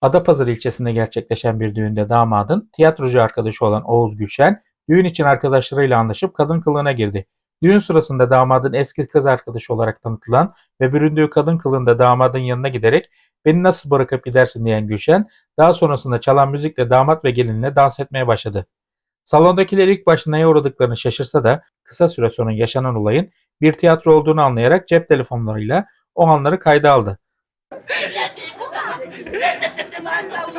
Adapazarı ilçesinde gerçekleşen bir düğünde damadın tiyatrocu arkadaşı olan Oğuz Gülşen, düğün için arkadaşlarıyla anlaşıp kadın kılığına girdi. Düğün sırasında damadın eski kız arkadaşı olarak tanıtılan ve büründüğü kadın kılığında damadın yanına giderek beni nasıl bırakıp gidersin diyen Gülşen, daha sonrasında çalan müzikle damat ve gelinle dans etmeye başladı. Salondakiler ilk başta neye uğradıklarını şaşırsa da kısa süre sonra yaşanan olayın bir tiyatro olduğunu anlayarak cep telefonlarıyla o anları kayda aldı.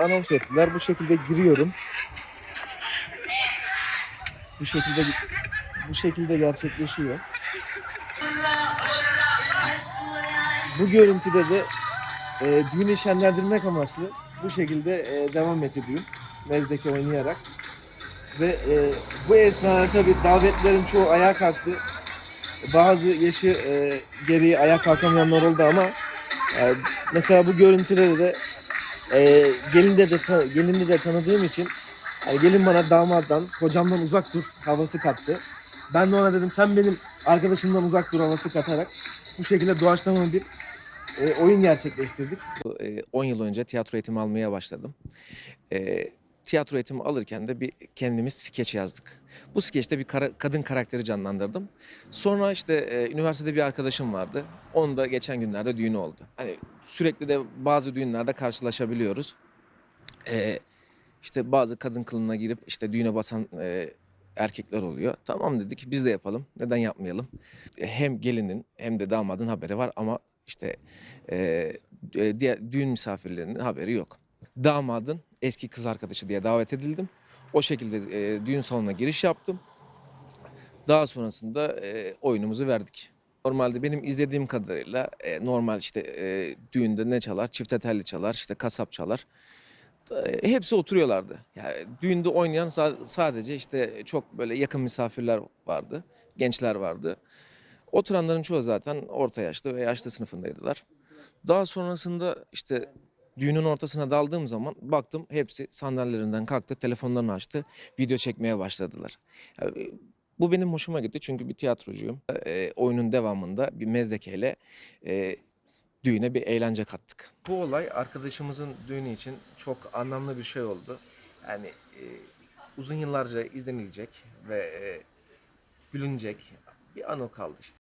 anons ettiler. Bu şekilde giriyorum. Bu şekilde bu şekilde gerçekleşiyor. Bu görüntüde de e, düğünü şenlendirmek amaçlı bu şekilde e, devam düğün. Mezdeke oynayarak. Ve e, bu esnada tabii davetlerin çoğu ayağa kalktı. Bazı yaşı e, geriye ayağa kalkamayanlar oldu ama e, mesela bu görüntüde de e, gelin de, de gelini de tanıdığım için hani gelin bana damattan, kocamdan uzak dur havası kattı. Ben de ona dedim sen benim arkadaşımdan uzak dur havası katarak bu şekilde doğaçlama bir e, oyun gerçekleştirdik. e, 10 yıl önce tiyatro eğitimi almaya başladım. E, tiyatro eğitimi alırken de bir kendimiz skeç yazdık. Bu skeçte bir kara- kadın karakteri canlandırdım. Sonra işte e, üniversitede bir arkadaşım vardı. Onun da geçen günlerde düğünü oldu. Hani sürekli de bazı düğünlerde karşılaşabiliyoruz. E, işte bazı kadın kılığına girip işte düğüne basan e, erkekler oluyor. Tamam dedik biz de yapalım. Neden yapmayalım? E, Hem gelinin hem de damadın haberi var ama işte e, e, diğer düğün misafirlerinin haberi yok. Damadın eski kız arkadaşı diye davet edildim. O şekilde e, düğün salonuna giriş yaptım. Daha sonrasında e, oyunumuzu verdik. Normalde benim izlediğim kadarıyla e, normal işte e, düğünde ne çalar? Çifte telli çalar, işte kasap çalar. E, hepsi oturuyorlardı. Yani düğünde oynayan sa- sadece işte çok böyle yakın misafirler vardı, gençler vardı. Oturanların çoğu zaten orta yaşlı ve yaşlı sınıfındaydılar. Daha sonrasında işte düğünün ortasına daldığım zaman baktım hepsi sandalyelerinden kalktı, telefonlarını açtı, video çekmeye başladılar. Yani bu benim hoşuma gitti çünkü bir tiyatrocuyum. E, oyunun devamında bir mezdekeyle e, düğüne bir eğlence kattık. Bu olay arkadaşımızın düğünü için çok anlamlı bir şey oldu. Yani e, uzun yıllarca izlenilecek ve e, gülünecek bir anı kaldı işte.